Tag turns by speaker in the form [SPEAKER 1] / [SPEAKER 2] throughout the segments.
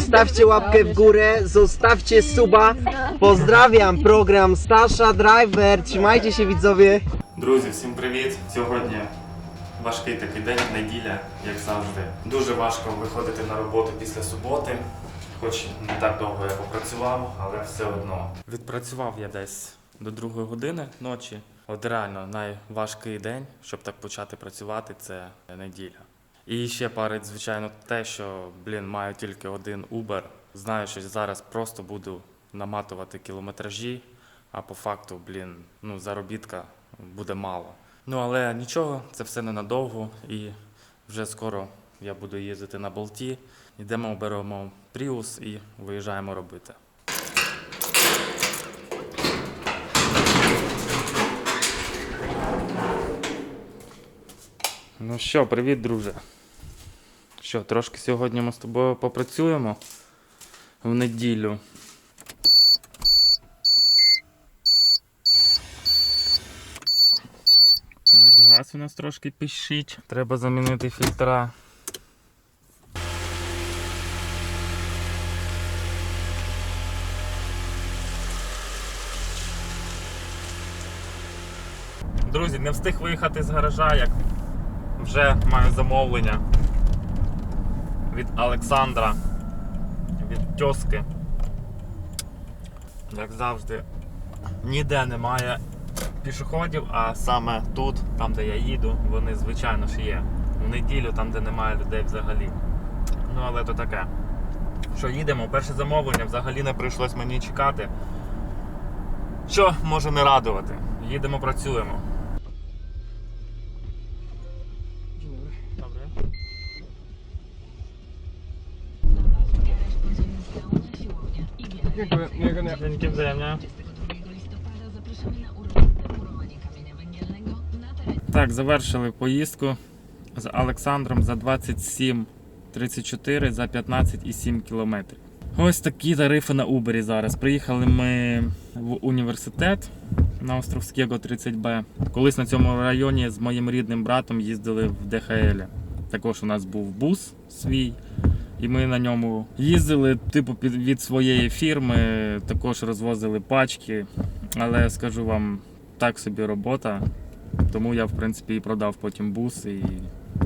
[SPEAKER 1] zostawcie łapkę w górę, zostawcie suba. Pozdrawiam, program Stasha Driver. Trzymajcie się widzowie.
[SPEAKER 2] Друзі, всім привіт! Сьогодні важкий такий день, неділя, як завжди. Дуже важко виходити на роботу після суботи, хоч не так довго я попрацював, але все одно. Відпрацював я десь до другої години ночі. От реально найважкий день, щоб так почати працювати, це неділя. І ще парить, звичайно, те, що блін, маю тільки один Uber. Знаю, що зараз просто буду наматувати кілометражі, а по факту, блін, ну заробітка буде мало. Ну але нічого, це все ненадовго, і вже скоро я буду їздити на болті. Йдемо, беремо Prius і виїжджаємо робити. Ну що, привіт, друже. Що, трошки сьогодні ми з тобою попрацюємо в неділю. Так, газ у нас трошки пищить. Треба замінити фільтра. Друзі, не встиг виїхати з гаража, як вже маю замовлення від Олександра, від тьоски. Як завжди, ніде немає пішоходів, а саме тут, там де я їду, вони звичайно ж є. В неділю, там де немає людей взагалі. Ну але то таке. Що їдемо, перше замовлення взагалі не прийшлось мені чекати. Що може не радувати? Їдемо, працюємо.
[SPEAKER 3] Na terenie
[SPEAKER 2] Так, завершили поїздку з Олександром за 27,34 за 15,7 кілометрів. Ось такі тарифи на Uber зараз. Приїхали ми в університет на Островського 30Б. Колись на цьому районі з моїм рідним братом їздили в ДХЛ. Також у нас був бус свій. І ми на ньому їздили, типу, від своєї фірми, також розвозили пачки. Але скажу вам, так собі робота. Тому я, в принципі, і продав потім бус і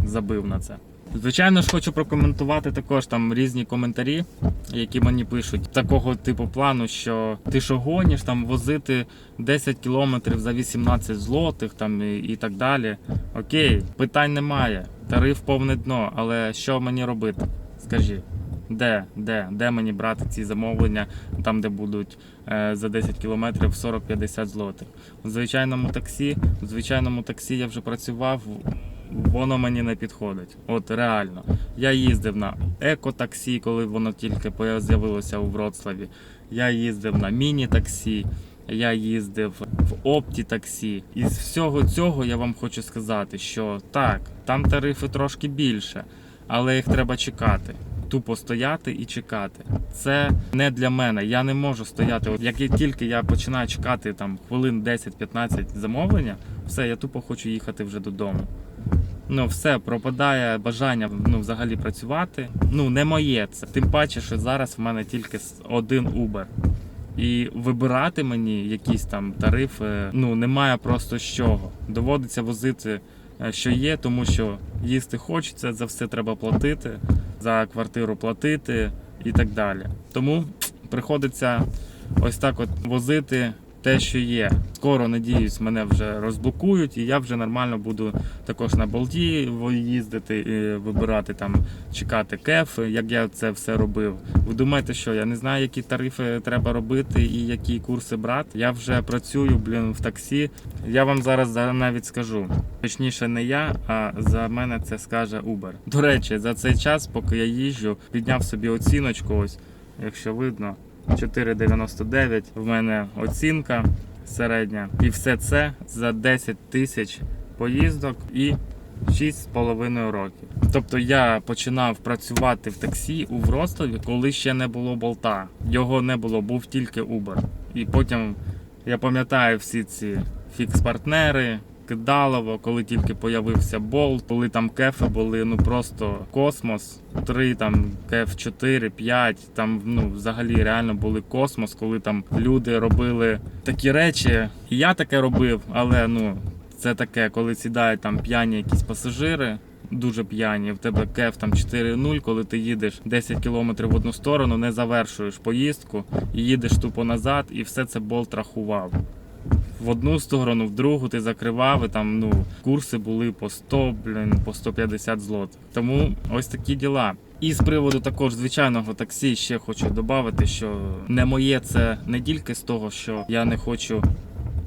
[SPEAKER 2] забив на це. Звичайно ж, хочу прокоментувати також там різні коментарі, які мені пишуть такого типу плану, що ти що гониш там возити 10 кілометрів за 18 злотих там і, і так далі. Окей, питань немає. Тариф повне дно, але що мені робити? Скажи. Де, де, де мені брати ці замовлення, там, де будуть е, за 10 кілометрів 40-50 злотих. У звичайному таксі, в звичайному таксі я вже працював, воно мені не підходить. От реально. Я їздив на екотаксі, коли воно тільки з'явилося у Вроцлаві. Я їздив на міні-таксі, я їздив в опті-таксі. Із всього цього я вам хочу сказати, що так, там тарифи трошки більше, але їх треба чекати. Тупо стояти і чекати. Це не для мене. Я не можу стояти. От як тільки я починаю чекати там хвилин 10-15 замовлення, все, я тупо хочу їхати вже додому. Ну, все, пропадає бажання ну, взагалі працювати. Ну, не моє це. Тим паче, що зараз в мене тільки один Uber. І вибирати мені якісь там тарифи, ну немає просто з чого. Доводиться возити, е, що є, тому що їсти хочеться, за все треба платити, за квартиру платити і так далі. Тому приходиться ось так от возити те, що є. Скоро, надіюсь, мене вже розблокують, і я вже нормально буду також на болті їздити, і вибирати там, чекати кеф, як я це все робив. Ви думаєте, що я не знаю, які тарифи треба робити і які курси брати. Я вже працюю, блін, в таксі. Я вам зараз навіть скажу. Точніше, не я, а за мене це скаже Uber. До речі, за цей час, поки я їжджу, підняв собі оціночку. Ось, якщо видно, 4,99. В мене оцінка середня. І все це за 10 тисяч поїздок і 6,5 років. Тобто я починав працювати в таксі у Вроцлаві, коли ще не було болта. Його не було, був тільки Uber. І потім я пам'ятаю всі ці фікс-партнери, Кидалово, коли тільки появився болт, коли там кефи були ну просто космос. Три там кеф 4, 5, там ну взагалі реально були космос, коли там люди робили такі речі. І я таке робив, але ну це таке, коли сідають там п'яні якісь пасажири. Дуже п'яні, в тебе кеф там 4-0, коли ти їдеш 10 км в одну сторону, не завершуєш поїздку і їдеш тупо назад, і все це болт рахував. В одну сторону, в другу ти закривав, і там ну курси були по 100, блін, по 150 злот. Тому ось такі діла. І з приводу також звичайного таксі ще хочу додати, що не моє це не тільки з того, що я не хочу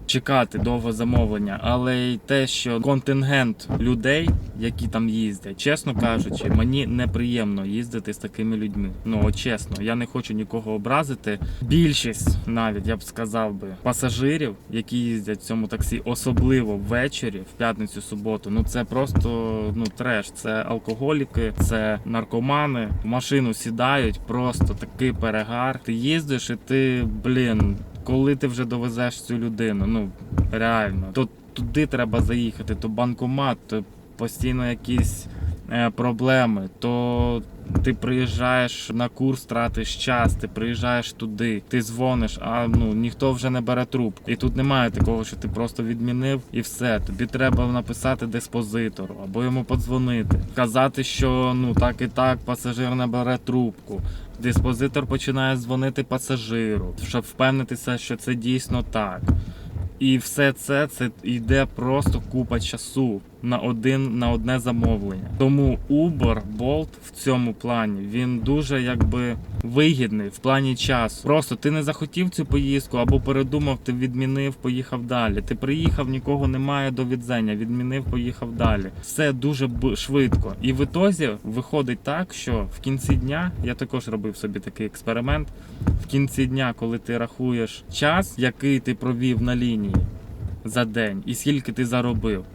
[SPEAKER 2] чекати довго замовлення, але й те, що контингент людей, які там їздять, чесно кажучи, мені неприємно їздити з такими людьми. Ну от чесно, я не хочу нікого образити. Більшість, навіть я б сказав би, пасажирів, які їздять в цьому таксі, особливо ввечері, в п'ятницю, суботу, ну це просто ну треш. Це алкоголіки, це наркомани. В машину сідають, просто такий перегар. Ти їздиш, і ти, блін, коли ти вже довезеш цю людину, ну реально, то туди треба заїхати, то банкомат, то постійно якісь е, проблеми, то ти приїжджаєш на курс, тратиш час, ти приїжджаєш туди, ти дзвониш, а ну ніхто вже не бере трубку. І тут немає такого, що ти просто відмінив і все. Тобі треба написати диспозитору або йому подзвонити, казати, що ну так і так, пасажир не бере трубку. Диспозитор починає дзвонити пасажиру, щоб впевнитися, що це дійсно так. І все це це йде просто купа часу на один на одне замовлення. Тому Uber, Bolt в цьому плані він дуже якби вигідний в плані часу. Просто ти не захотів цю поїздку або передумав, ти відмінив, поїхав далі. Ти приїхав, нікого немає до відзення, відмінив, поїхав далі. Все дуже швидко. І в ітозі виходить так, що в кінці дня я також робив собі такий експеримент. В кінці дня, коли ти рахуєш час, який ти провів на лінії за день, і скільки ти заробив,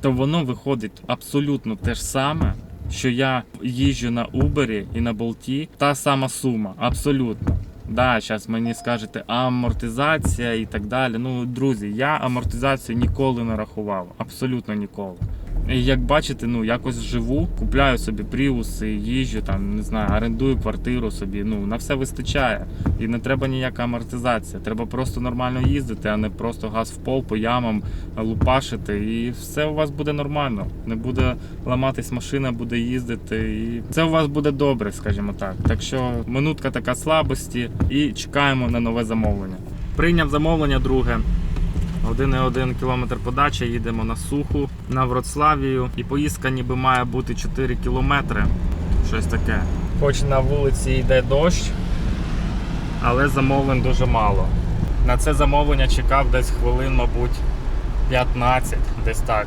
[SPEAKER 2] то воно виходить абсолютно те ж саме, що я їжджу на Uber і на Болті, та сама сума, абсолютно. Да, зараз мені скажете амортизація і так далі. Ну, друзі, я амортизацію ніколи не рахував, абсолютно ніколи. І як бачите, ну якось живу, купляю собі пріуси, їжджу там, не знаю, орендую квартиру собі. Ну на все вистачає. І не треба ніяка амортизація. Треба просто нормально їздити, а не просто газ в пол по ямам лупашити. І все у вас буде нормально. Не буде ламатись машина, буде їздити. І це у вас буде добре, скажімо так. Так що минутка така слабості і чекаємо на нове замовлення. Прийняв замовлення друге. 1,1 км подача, їдемо на суху на Вроцлавію. І поїздка ніби має бути 4 кілометри. Щось таке. Хоч на вулиці йде дощ, але замовлень дуже мало. На це замовлення чекав десь хвилин, мабуть, 15, десь так.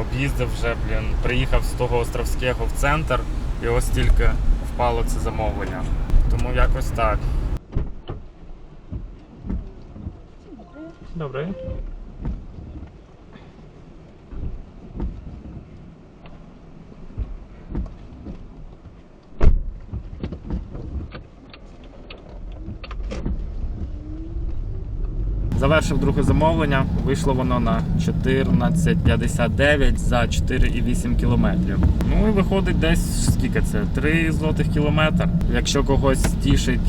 [SPEAKER 2] Об'їздив вже, блін, приїхав з того Островського в центр і ось тільки впало це замовлення. Тому якось так. Добре. Завершив друге замовлення. Вийшло воно на 14,59 за 4,8 кілометрів. Ну і виходить десь скільки це? 3 злотих кілометр. Якщо когось тішить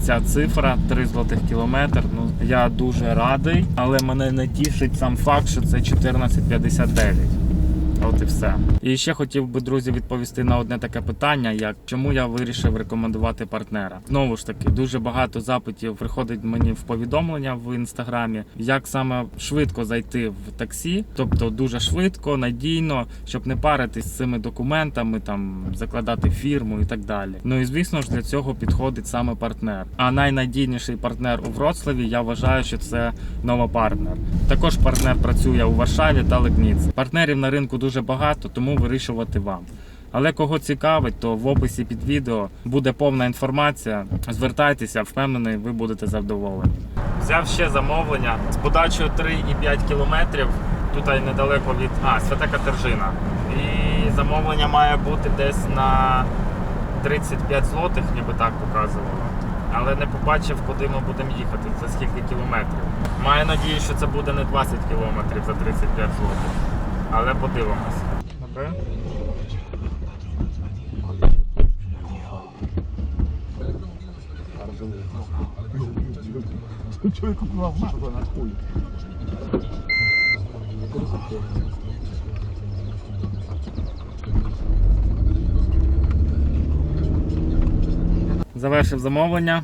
[SPEAKER 2] ця цифра, 3 злотих кілометр, ну я дуже радий, але мене не тішить сам факт, що це 14,59. От і все. І ще хотів би, друзі, відповісти на одне таке питання, як чому я вирішив рекомендувати партнера. Знову ж таки, дуже багато запитів приходить мені в повідомлення в інстаграмі, як саме швидко зайти в таксі, тобто дуже швидко, надійно, щоб не паритись з цими документами, там закладати фірму і так далі. Ну і звісно ж для цього підходить саме партнер. А найнадійніший партнер у Вроцлаві я вважаю, що це нова партнер. Також партнер працює у Варшаві та Легніці. Партнерів на ринку дуже багато, тому вирішувати вам. Але кого цікавить, то в описі під відео буде повна інформація. Звертайтеся, впевнений, ви будете задоволені. Взяв ще замовлення з подачею 3,5 кілометрів. Тут недалеко від а, Свята Катержина. І замовлення має бути десь на 35 злотих, ніби так показувало. але не побачив, куди ми будемо їхати, за скільки кілометрів. Маю надію, що це буде не 20 кілометрів за 35 злотих. Але подивимось. Добре?
[SPEAKER 4] Człowieku była wmarła na chuj.
[SPEAKER 2] Завершив замовлення.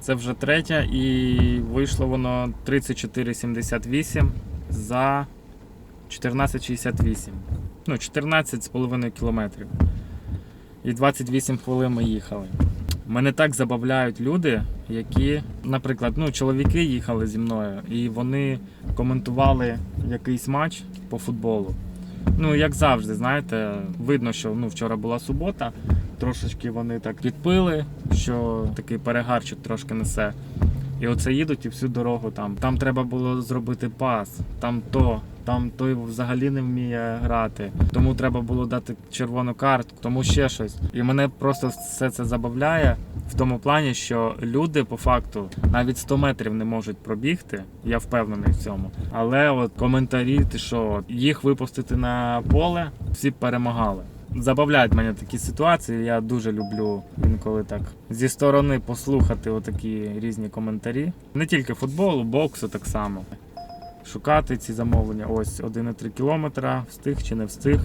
[SPEAKER 2] Це вже третє і вийшло воно 34,78 за 14,68. Ну, 14,5 кілометрів. І 28 хвилин ми їхали. Мене так забавляють люди, які, наприклад, ну, чоловіки їхали зі мною, і вони коментували якийсь матч по футболу. Ну, як завжди, знаєте, видно, що ну, вчора була субота, трошечки вони так підпили, що такий перегарчик трошки несе. І оце їдуть і всю дорогу там. Там треба було зробити пас, там то, там той взагалі не вміє грати. Тому треба було дати червону картку, тому ще щось. І мене просто все це забавляє в тому плані, що люди по факту навіть 100 метрів не можуть пробігти. Я впевнений в цьому. Але от коментарі, ти що їх випустити на поле, всі перемагали. Забавляють мене такі ситуації. Я дуже люблю інколи так зі сторони послухати отакі різні коментарі. Не тільки футболу, боксу так само. Шукати ці замовлення. Ось 1,3 кілометра, встиг чи не встиг.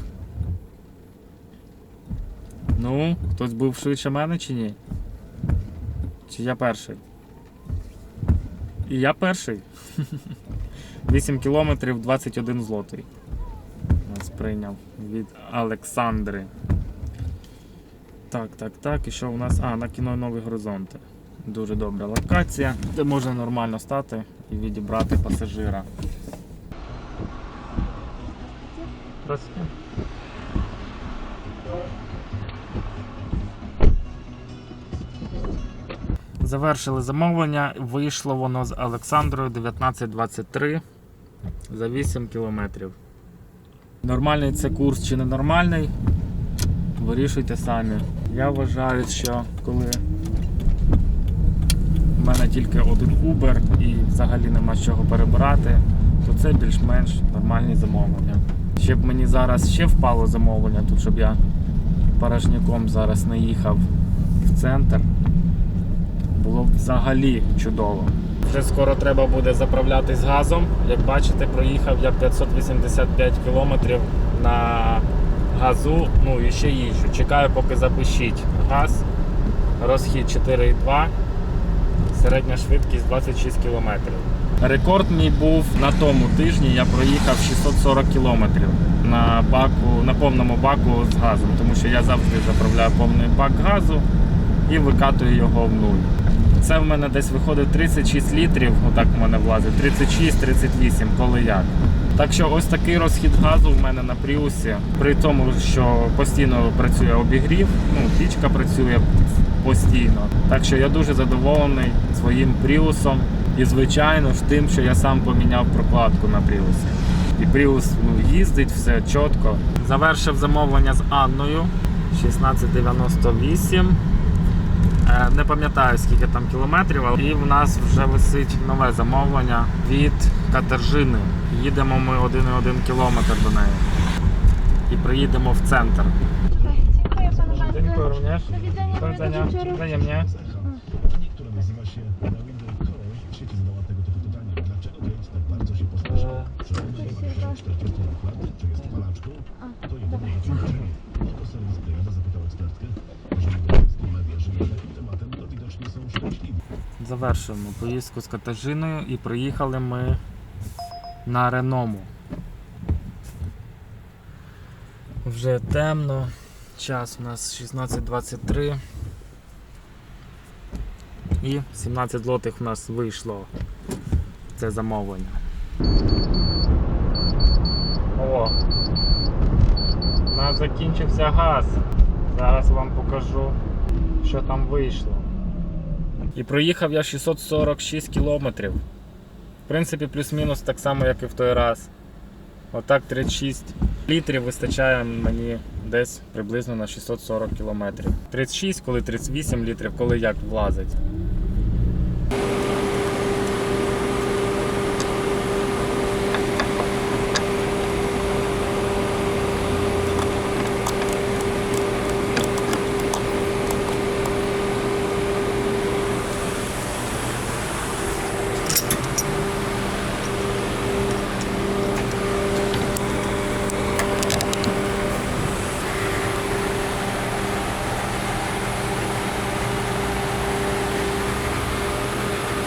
[SPEAKER 2] Ну, хтось був швидше мене чи ні? Чи я перший? І я перший. 8 кілометрів 21 злотий. Нас прийняв від Олександри. Так, так, так. І що у нас? А, на кіно Нові Горизонти. Дуже добра локація, де можна нормально стати і відібрати пасажира. Здравствуйте. Завершили замовлення. Вийшло воно з Олександрою 1923 за 8 кілометрів. Нормальний це курс чи ненормальний, вирішуйте самі. Я вважаю, що коли мене тільки один Uber і взагалі нема з чого перебирати, то це більш-менш нормальні замовлення. Ще б мені зараз ще впало замовлення, тут щоб я порожняком зараз не їхав в центр. Було б взагалі чудово. Вже скоро треба буде заправлятись газом. Як бачите, проїхав я 585 кілометрів на газу. Ну і ще їжджу. Чекаю, поки запишіть газ. Розхід 4,2, середня швидкість 26 км. Рекорд мій був на тому тижні. Я проїхав 640 км на баку, на повному баку з газом, тому що я завжди заправляю повний бак газу і викатую його в нуль. Це в мене десь виходить 36 літрів, отак в мене влазить, 36-38, коли як. Так що ось такий розхід газу в мене на пріусі, при тому, що постійно працює обігрів, ну, пічка працює постійно. Так що я дуже задоволений своїм пріусом і, звичайно ж, тим, що я сам поміняв прокладку на пріусі. І пріус ну, їздить, все чітко. Завершив замовлення з Анною 1698. Е, Не пам'ятаю скільки там кілометрів, але і в нас вже висить нове замовлення від Катержини. Їдемо ми 1,1 кілометр до неї. І приїдемо в центр.
[SPEAKER 5] Dziękuję panu bardzo.
[SPEAKER 2] Dziękuję również.
[SPEAKER 5] Do widzenia.
[SPEAKER 2] Do widzenia.
[SPEAKER 5] miłego wieczoru.
[SPEAKER 2] Wzajemnie.
[SPEAKER 4] która nazywa się Nawinder Core. Sieć zadała tego typu pytania. Dlaczego Gates tak bardzo się pospieszył? Czy on ma 40 lat? Czy jest palaczką?
[SPEAKER 2] Завершуємо поїздку з Катажиною і приїхали ми на Реному. Вже темно. Час у нас 16.23. І 17 злотих у нас вийшло це замовлення. О! У нас закінчився газ. Зараз вам покажу, що там вийшло. І проїхав я 646 кілометрів. В принципі, плюс-мінус так само, як і в той раз. Отак 36 літрів вистачає мені десь приблизно на 640 кілометрів. 36, коли 38 літрів, коли як влазить.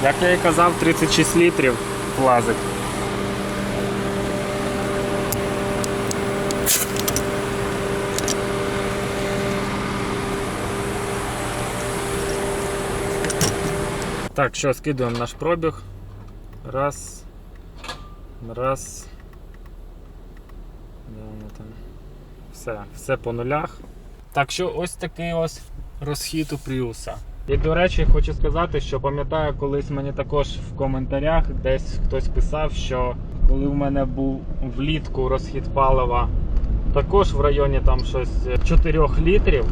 [SPEAKER 2] Як я і казав, 36 літрів влазить. Так, що, скидуємо наш пробіг. Раз. Раз. Все, все по нулях. Так що ось такий ось розхід у Пріуса. І до речі, хочу сказати, що пам'ятаю, колись мені також в коментарях десь хтось писав, що коли в мене був влітку розхід палива також в районі там щось 4 літрів,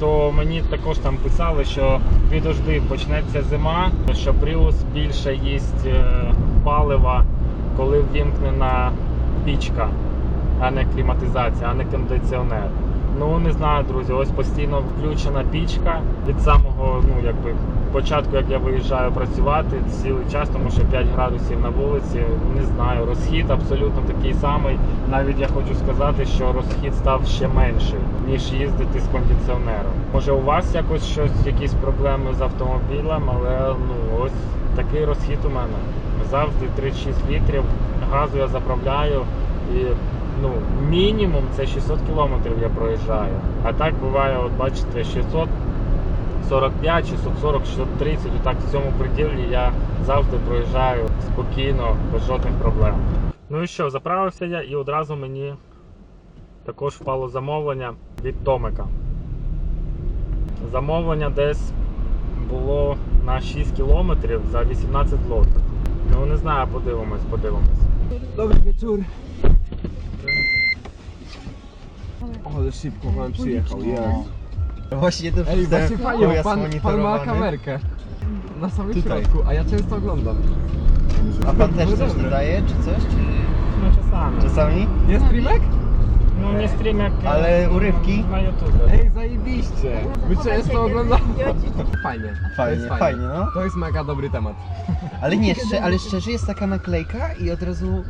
[SPEAKER 2] то мені також там писали, що підожди, почнеться зима, що Prius більше їсть е, палива, коли ввімкнена пічка, а не кліматизація, а не кондиціонер. Ну не знаю, друзі, ось постійно включена пічка від самого ну, якби, початку, як я виїжджаю працювати, цілий час, тому що 5 градусів на вулиці, не знаю, розхід абсолютно такий самий. Навіть я хочу сказати, що розхід став ще менший, ніж їздити з кондиціонером. Може у вас якось щось, якісь проблеми з автомобілем, але ну ось такий розхід у мене. Завжди 36 літрів газу я заправляю і ну, мінімум це 600 кілометрів я проїжджаю. А так буває, от бачите, 645, 640, 630, і так в цьому приділі я завжди проїжджаю спокійно, без жодних проблем. Ну і що, заправився я і одразу мені також впало замовлення від Томика. Замовлення десь було на 6 кілометрів за 18 злотих. Ну не знаю, подивимось, подивимось.
[SPEAKER 1] Dobry wieczór. Ale szybko pan przyjechał, Jezu. Właśnie to
[SPEAKER 6] Ej, właśnie fajnie,
[SPEAKER 1] pojazd
[SPEAKER 6] bo pan, pan ma kamerkę na samym
[SPEAKER 1] Tutaj.
[SPEAKER 6] środku, a ja często oglądam.
[SPEAKER 1] A pan też coś dodaje, czy coś? Czy
[SPEAKER 2] No czasami.
[SPEAKER 1] czasami?
[SPEAKER 6] Jest streamek?
[SPEAKER 2] No nie stream jak
[SPEAKER 1] Ale urywki?
[SPEAKER 2] na YouTube.
[SPEAKER 6] Ej, zajebiście! My często oglądamy. Fajnie. to
[SPEAKER 1] Fajnie,
[SPEAKER 6] jest
[SPEAKER 1] fajnie, no.
[SPEAKER 6] To jest mega dobry temat.
[SPEAKER 1] Ale nie, szczerze, ale szczerze jest taka naklejka i od razu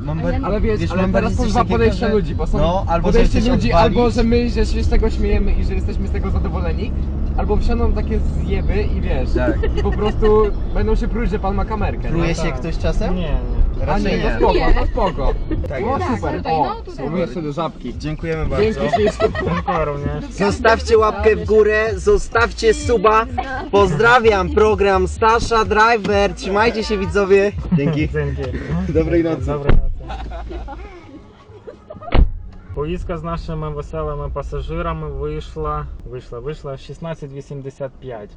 [SPEAKER 1] mam
[SPEAKER 6] Ale wiesz, ale
[SPEAKER 1] mam
[SPEAKER 6] teraz są dwa podejścia
[SPEAKER 1] że-
[SPEAKER 6] ludzi, bo są
[SPEAKER 1] no, albo
[SPEAKER 6] podejście ludzi,
[SPEAKER 1] odwalić.
[SPEAKER 6] albo że my że się z tego śmiejemy i że jesteśmy z tego zadowoleni, albo wsiądą takie zjeby i wiesz,
[SPEAKER 1] Tak.
[SPEAKER 6] i po prostu będą się pruć, że pan ma kamerkę.
[SPEAKER 1] Pruje
[SPEAKER 6] nie?
[SPEAKER 1] się
[SPEAKER 2] tak.
[SPEAKER 1] ktoś czasem?
[SPEAKER 2] Nie,
[SPEAKER 1] Raczej
[SPEAKER 6] nie,
[SPEAKER 1] nie.
[SPEAKER 6] to spoko, to spoko.
[SPEAKER 1] Tak
[SPEAKER 6] o,
[SPEAKER 1] jest.
[SPEAKER 6] super,
[SPEAKER 5] tutaj,
[SPEAKER 6] o,
[SPEAKER 5] no, tutaj.
[SPEAKER 6] mamy jeszcze do żabki.
[SPEAKER 1] Dziękujemy bardzo.
[SPEAKER 6] Dzięki ślicznie.
[SPEAKER 2] Dziękuję również.
[SPEAKER 1] Zostawcie łapkę w górę, zostawcie suba. Pozdrawiam program Stasza Driver. Trzymajcie się widzowie. Dzięki.
[SPEAKER 2] Dzięki.
[SPEAKER 1] Dobrej nocy.
[SPEAKER 2] Доброї nocy. Поїздка з нашими веселими пасажирами вийшла, вийшла, вийшла 16,85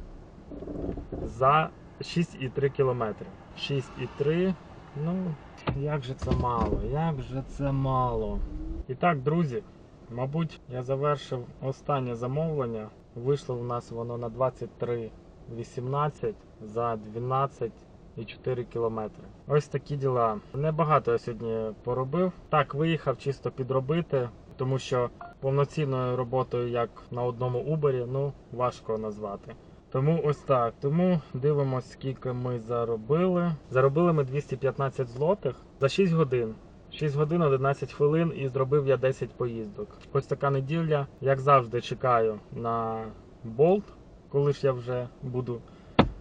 [SPEAKER 2] за 6,3 кілометри. 6,3, ну, як же це мало, як же це мало. І так, друзі, мабуть, я завершив останнє замовлення. Вийшло в нас воно на 23,18 за 12 і 4 кілометри. Ось такі діла. Небагато я сьогодні поробив. Так, виїхав чисто підробити, тому що повноцінною роботою, як на одному Убері, ну важко назвати. Тому ось так. Тому дивимось, скільки ми заробили. Заробили ми 215 злотих за 6 годин. 6 годин 11 хвилин і зробив я 10 поїздок. Ось така неділя. Як завжди, чекаю на болт, коли ж я вже буду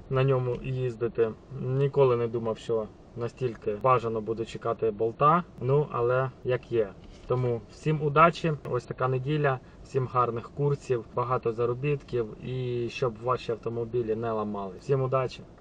[SPEAKER 2] на ньому їздити. Ніколи не думав, що настільки бажано буду чекати болта. Ну, але як є. Тому всім удачі, ось така неділя, всім гарних курсів, багато заробітків і щоб ваші автомобілі не ламали. Всім удачі!